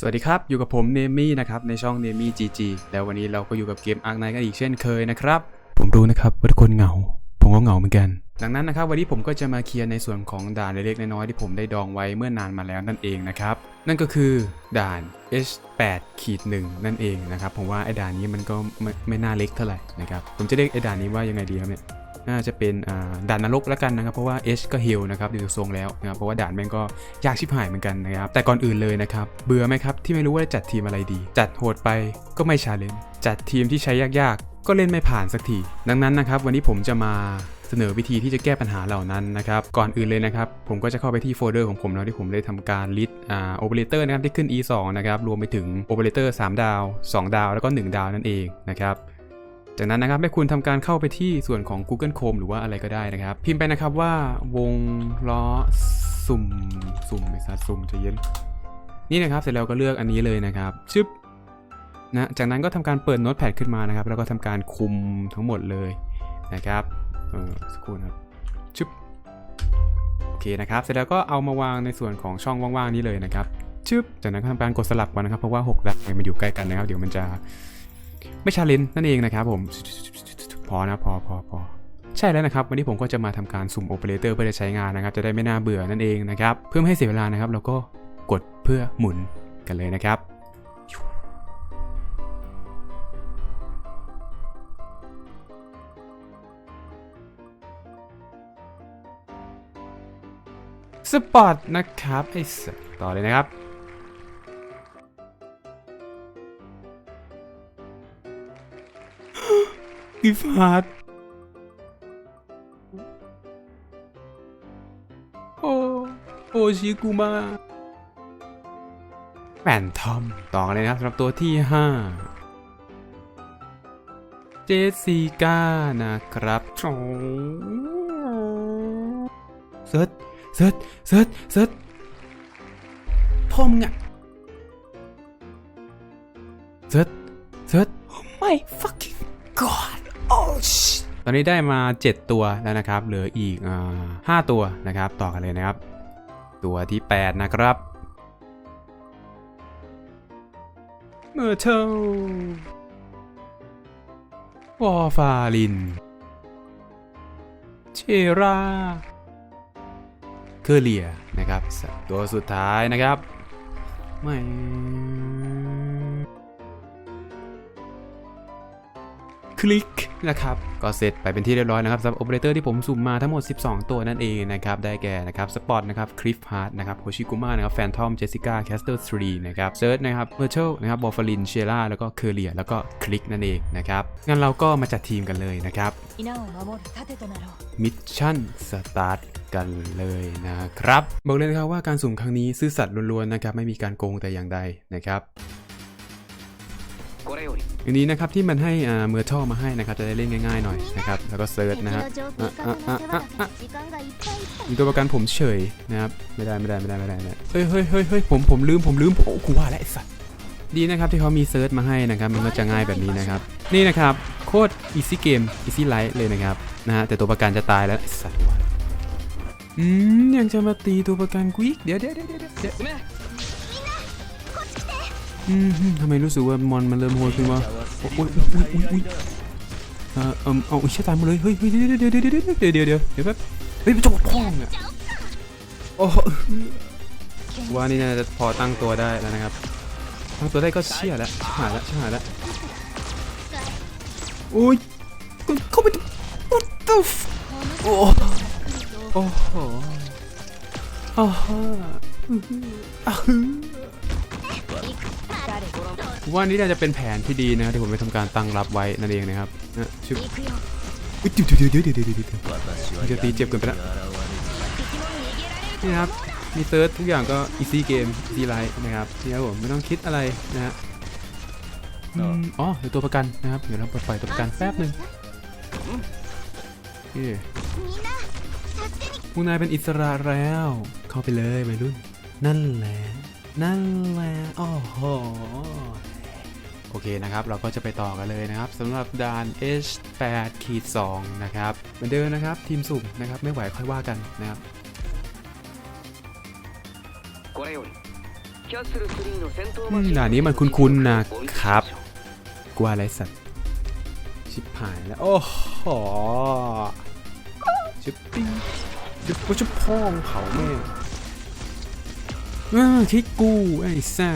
สวัสดีครับ อยู่กับผมเนมี่นะครับ ในช่องเนมี่จีจีแล้ววันนี้เราก็อยู่กับเกมอาร์ n ไนกันอีกเช่นเคยนะครับ ผมรู้นะครับว่าทุกคนเหงา ผมก็เหงาเหมือนกัน ดังนั้นนะครับ วันนี้ผมก็จะมาเคลียร์ในส่วนของด่านเล็กๆน้อยๆที่ผมได้ดองไว้เมื่อนานมาแล้วนั่นเองนะครับ นั่นก็คือด่าน H8 ขีดหนึ่งนั่นเองนะครับ ผมว่าไอ้ด่านนี้มันก็ไม่ไม่น่าเล็กเท่าไหร่นะครับ ผมจะเรียกไอ้ด่านนี้ว่ายังไงดีครับเนี่ย น่าจะเป็นด่านนรกแล้วกันนะครับ เพราะว่า H ก็ฮิลนะครับดูจากทรงแล้วนะครับเพราะว่าด่านแม่งก็ยากชิบหายเหมือนกันนะครับ แต่ก่อนอื่นเลยนะครับ เบื่อไหมครับที่ไม่รู้ว่าจะจัดทีมอะไรดี จัดโหดไปก็ไม่ชาเลนจ์จัดทีมที่ใช้ยากๆ ก็เล่นไม่ผ่านสักที ดังนั้นนะครับ วันนี้ผมจะมาเสนอวิธีที่จะแก้ปัญหาเหล่านั้นนะครับ ก่อนอื่นเลยนะครับ ผมก็จะเข้าไปที่โฟลเดอร์ของผมแล้วที่ผมได้ทำการลิสต์อ่าโอเปอเรเตอร์นะครับที่ขึ้น e2 นะครับ รวมไปถึงโอเปอเรเตอร์3ดาว 2 ดาว แล้วก็ 1 ดาวนั่นเองนะครับ จากนั้นนะครับให้คุณทำการเข้าไปที่ส่วนของ Google Chrome หรือว่าอะไรก็ได้นะครับ พิมพ์ไปนะครับว่าวงล้อสุ่มสุ่มไม่ทราบสุ่มจะเย็นนี่นะครับ เสร็จแล้วก็เลือกอันนี้เลยนะครับชึบนะจากนั้นก็ทำการเปิดโน้ตแพดขึ้นมานะครับ แล้วก็ทำการคุมทั้งหมดเลยนะครับเออสักครู่นะครับชึบโอเคนะครับ เสร็จแล้วก็เอามาวางในส่วนของช่องว่างๆนี้เลยนะครับชึบจากนั้นก็ทำการกดสลับก่อนนะครับ เพราะว่า6ดาวมันอยู่ใกล้กันนะครับ เดี๋ยวมันจะ ไม่ชาเลนนั่นเองนะครับผมพอนะพอพอพอใช่แล้วนะครับ วันนี้ผมก็จะมาทำการสุ่มโอเปอเรเตอร์เพื่อจะใช้งานนะครับ จะได้ไม่น่าเบื่อนั่นเองนะครับ เพื่อไม่ให้เสียเวลานะครับ เราก็กดเพื่อหมุนกันเลยนะครับ สปอร์ตนะครับไอ้สัสต่อเลยนะครับ กิฟาร์โอโอชิกุมาแฟนทอมต่อเลยนะครับสำหรับตัวที่ 5 เจสสิก้านะครับโอ้เซิร์ชเซิร์ชเซิร์ชเซิร์ชพ่อมึงอะเซิร์ชเซิร์ช oh my fucking god ตอนนี้ได้มา 7 ตัวแล้วนะครับ เหลืออีกอ่าตัวนะครับ ต่อกันเลยนะครับ ตัวที่ 8 นะครับเมอร์เทลวอฟาลิน เชราเคอเลียนะครับ ตัวสุดท้ายนะครับ ไม่ คลิกนะครับก็เสร็จไปเป็นที่เรียบร้อยนะครับสำหรับโอเปอเรเตอร์ที่ผมสุ่มมาทั้งหมด 12 ตัวนั่นเองนะครับได้แก่นะครับสปอตนะครับคริฟฮาร์ดนะครับโฮชิกุมานะครับแฟนทอมเจสสิก้าแคสเตอร์ทรีนะครับเซิร์ชนะครับเวอร์เชลนะครับบอฟฟลินเชล่าแล้วก็เคอเลียแล้วก็คลิกนั่นเองนะครับงั้นเราก็มาจัดทีมกันเลยนะครับมิชชั่นสตาร์ทกันเลยนะครับบอกเลยนะครับว่าการสุ่มครั้งนี้ซื่อสัตย์ล้วนๆนะครับไม่มีการโกงแต่อย่างใดนะครับ อันนี้นะครับที่มันให้อ่าเมอร์ทัลมาให้นะครับจะได้เล่นง่ายๆหน่อยนะครับแล้วก็เซิร์ชนะฮะอะอะอะอะอะมีตัวประกันผมเฉยนะครับไม่ได้ไม่ได้ไม่ได้ไม่ได้ไม่ได้เฮ้ยเฮ้ยเฮ้ยเฮ้ยผมผมลืมผมลืมโอ้กูว่าแล้วไอ้สัตว์ดีนะครับที่เขามีเซิร์ชมาให้นะครับมันก็จะง่ายแบบนี้นะครับนี่นะครับโคตรอีซี่เกมอีซี่ไลท์เลยนะครับนะฮะแต่ตัวประกันจะตายแล้วไอ้สัตว์วะอืมยังจะมาตีตัวประกันกูอีกเดี๋ยวเดี๋ยวเดี๋ยวเดี๋ยวเดี๋ยว進めอืม ทำไมรู้สึกว่ามอนมันเริ่มโหดขึ้นวะโอ้ยอุ้ยอุ้ยอุ้ยเออเอมเอาอีกชะตายมาเลย เฮ้ยเดี๋ยวเดี๋ยวเดี๋ยวเดี๋ยวเดี๋ยวเดี๋ยวเดี๋ยวเดี๋ยวแป๊บเฮ้ยมันจะหมดพ่องอะโอ้ว่านี่น่าจะพอตั้งตัวได้แล้วนะครับ ตั้งตัวได้ก็เชี่ยแล้วหายแล้วชิบหายแล้วโอ้ยเข้าไป what the f โอ้โอ้โหอ้าวอ้าว ผมว่านี่น่าจะเป็นแผนที่ดีนะที่ผมไปทำการตั้งรับไว้นั่นเองนะครับชิบเดี๋ยวเดี๋ยวเดี๋ยวเดี๋ยวเดี๋ยวจะตีเจ็บเกินไปแล้วนี่ครับมีเซิร์ชทุกอย่างก็อีซี่เกมดีไลท์นะครับนี่ครับผมไม่ต้องคิดอะไรนะฮะอ๋อเดี๋ยวตัวประกันนะครับเดี๋ยวเราปล่อยตัวประกันแป๊บหนึ่งนี่พวกนายเป็นอิสระแล้ว เข้าไปเลยวัยรุ่น นั่นแหละ นั่นแหละ โอ้โห โอเคนะครับ เราก็จะไปต่อกันเลยนะครับสำหรับด่าน H8 ขีด2นะครับ เหมือนเดิมนะครับ ทีมสุ่มนะครับ ไม่ไหวค่อยว่ากันนะครับด่านี้มันคุ้นๆนะครับกัวอะไรสัตว์ ชิบหายแล้ว โอ้โหชิบปิ้งชิบชิบพองเขาแม่คิกกูไอ้ซ่า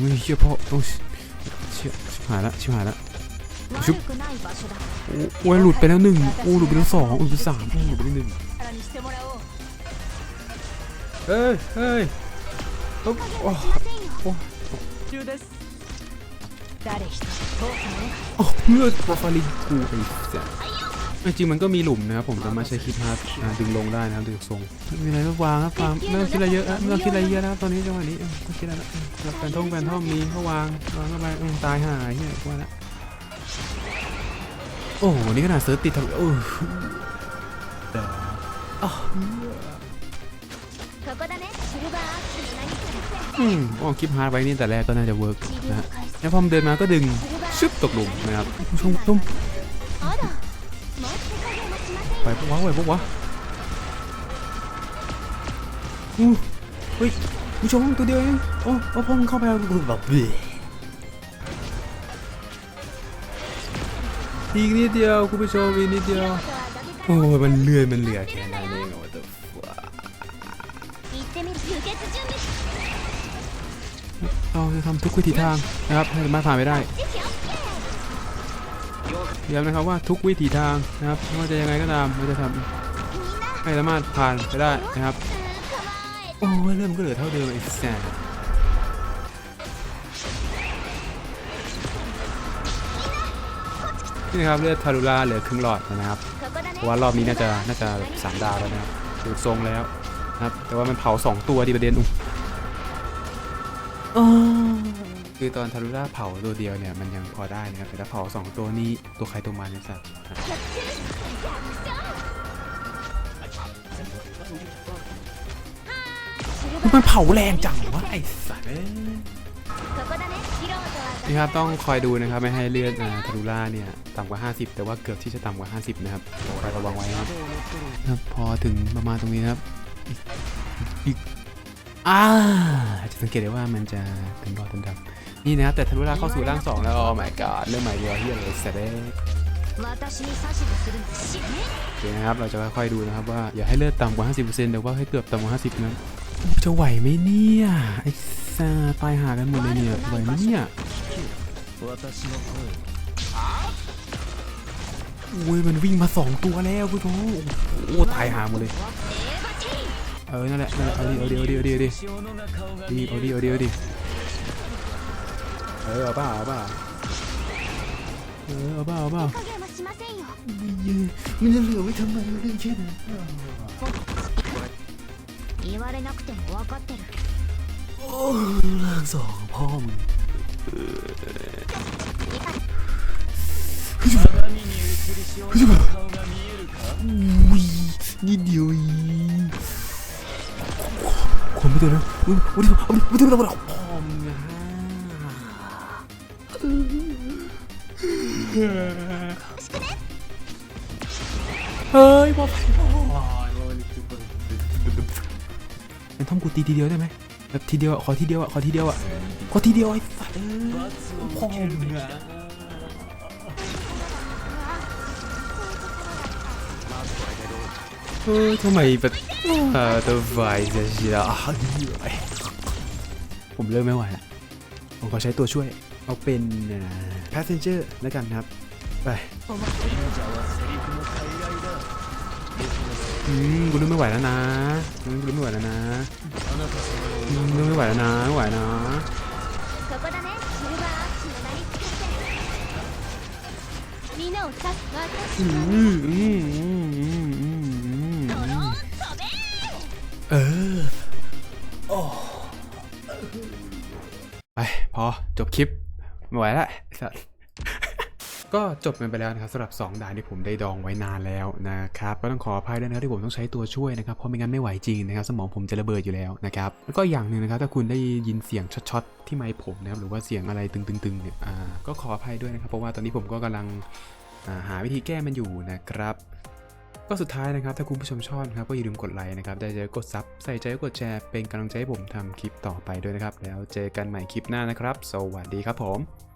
ไม่เชื่อพ่อโอง ชิบหายละชิบหายละชุบโอ้ยหลุดไปแล้วหนึ่งโอ้หลุดไปแล้วสองโอ้หลุดไปสามโอ้หลุดไปหนึ่งเฮ้ยเฮ้ยโอ้โอ้โอ้เลือดโปรไฟลิงกูไปจ้ะ จริงมันก็มีหลุมนะครับผมสามารถใช้คลิปฮาร์ดดึงลงได้นะครับดึงทรงมีอะไรต้องวางครับฟาร์มไม่ต้องคิดอะไรเยอะนะไม่ต้องคิดอะไรเยอะนะครับตอนนี้จังหวะนี้ต้องคิดอะไรแล้วแปนท่องแปนท่อมมีเขาวางวางเข้าไปตายหายเนี่ยว่าละโอ้โหนี่ขนาดเซิร์ชติดทำโอ้อืมออกคลิปฮาร์ดไว้นี่แต่แรกก็น่าจะเวิร์กนะฮะแล้วพอมเดินมาก็ดึงซึบตกหลุมนะครับชมชม ปุ๊บวะไหวปุ๊บวะอู้เฮ้ยผู้ชมตัวเดียวเองโอ้โอ้พงเข้าไปแบบเบอีกนิดเดียวคุณผู้ชมอีกนิดเดียวโอ้ยมันเลื่อยมันเหลือแค่นั้นเองโอ้ตัวเราจะทำทุกวิถีทางนะครับให้มันผ่านไปได้ ย้ำนะครับว่าทุกวิถีทางนะครับไม่ว่าจะยังไงก็ตามเราจะทำให้สามารถผ่านไปได้นะครับ โอ้เริ่มก็เหลือเท่าเดิมอีกแสนนี่นะครับเลือดทารุราเหลือครึ่งหลอดนะครับเพราะว่ารอบนี้น่าจะน่าจะสามดาวแล้วนะครับดูทรงแล้วนะครับ แต่ว่ามันเผาสองตัวดีประเด็นอุ้ง คือตอนทารุล่าเผาตัวเดียวเนี่ยมันยังพอได้นะครับแต่ถ้าเผา 2 ตัวนี้ตัวใครตัวมันนี่สัตมันเผาแรงจังวะไอ้สัสว์นี่ครับต้องคอยดูนะครับไม่ให้เลือดทารุล่าเนี่ยต่ำกว่า 50 แต่ว่าเกือบที่จะต่ำกว่า 50 นะครับคอยระวังไว้นะครับพอถึงประมาณตรงนี้ครับอีก อ่าจะสังเกตได้ว่ามันจะเป็นรอยดำๆนี่นะครับแต่ทันเวลาเข้าสู่ร่างสองแล้วโอ้ my god เรื่องใหม่เยอะวที่อะไรเสร็จโอเคนะครับเราจะค่อยๆดูนะครับว่าอย่าให้เลือดต่ำกว่า 50%หรือว่าให้เกือบต่ำกว่า 50นะจะไหวไหมเนี่ยไอ้ซาตายหากันหมดเลยเนี่ยไหวไหมเนี่ยโอ้ยมันวิ่งมาสองตัวแล้วคุณผู้ชมโอ้ตายหาหมดเลย เออ นั่นแหละ นั่นแหละ เอาดิ เอาดิ เอาดิ เอาดิ เอาดิเอาดิ เอาดิ เอาดิ เออ เอาเปล่าเอาเปล่าเออ เอาเปล่าเอาเปล่า 影もしませんよ มันจะเหลือไว้ทำไมเรื่องเช่นนั้น 言われなくても分かってる โอ้ร่างสองพ่อมึงอุ้ยนิดเดียวเองความ ไม่เดินนะอุ้ยอุ้ยอุ้ยอุ้ยอุ้ยอุ้ยอุ้ยพ่อมเฮ้ยพ่อเป็นท่อมกูตีทีเดียวได้ไหมแบบทีเดียวขอทีเดียวอะขอทีเดียวอะขอทีเดียวไอ้สัตว์พ่อมึง เออทำไมแบบเออตัวไฟจะเชียผมเริ่มไม่ไหวละผมขอใช้ตัวช่วย เอาเป็น passenger แล้วกันครับ ไปอืมกูเรู้ไม่ไหวแล้วนะกูเริ่มไม่ไหวแล้วนะกูเริ่ไม่ไหวแล้วนะไม่ไหวนะอืมอืมอืม เออโอ้ไปพอจบคลิปไม่ไหวละไอ้สัสก็จบกันไปแล้วนะครับสำหรับ2ด่านที่ผมได้ดองไว้นานแล้วนะครับก็ต้องขออภัยด้วยนะที่ผมต้องใช้ตัวช่วยนะครับเพราะไม่งั้นไม่ไหวจริงนะครับสมองผมจะระเบิดอยู่แล้วนะครับแล้วก็อย่างหนึ่งนะครับถ้าคุณได้ยินเสียงช็อตๆที่ไมค์ผมนะครับหรือว่าเสียงอะไรตึงๆเนี่ยอ่าก็ขออภัยด้วยนะครับเพราะว่าตอนนี้ผมก็กำลังหาวิธีแก้มันอยู่นะครับ ก็สุดท้ายนะครับ ถ้าคุณผู้ชมชอบนะครับก็อย่าลืมกดไลค์นะครับ ได้ใจกดซับใส่ใจกดแชร์เป็นกำลังใจให้ผมทำคลิปต่อไปด้วยนะครับ แล้วเจอกันใหม่คลิปหน้านะครับ สวัสดีครับผม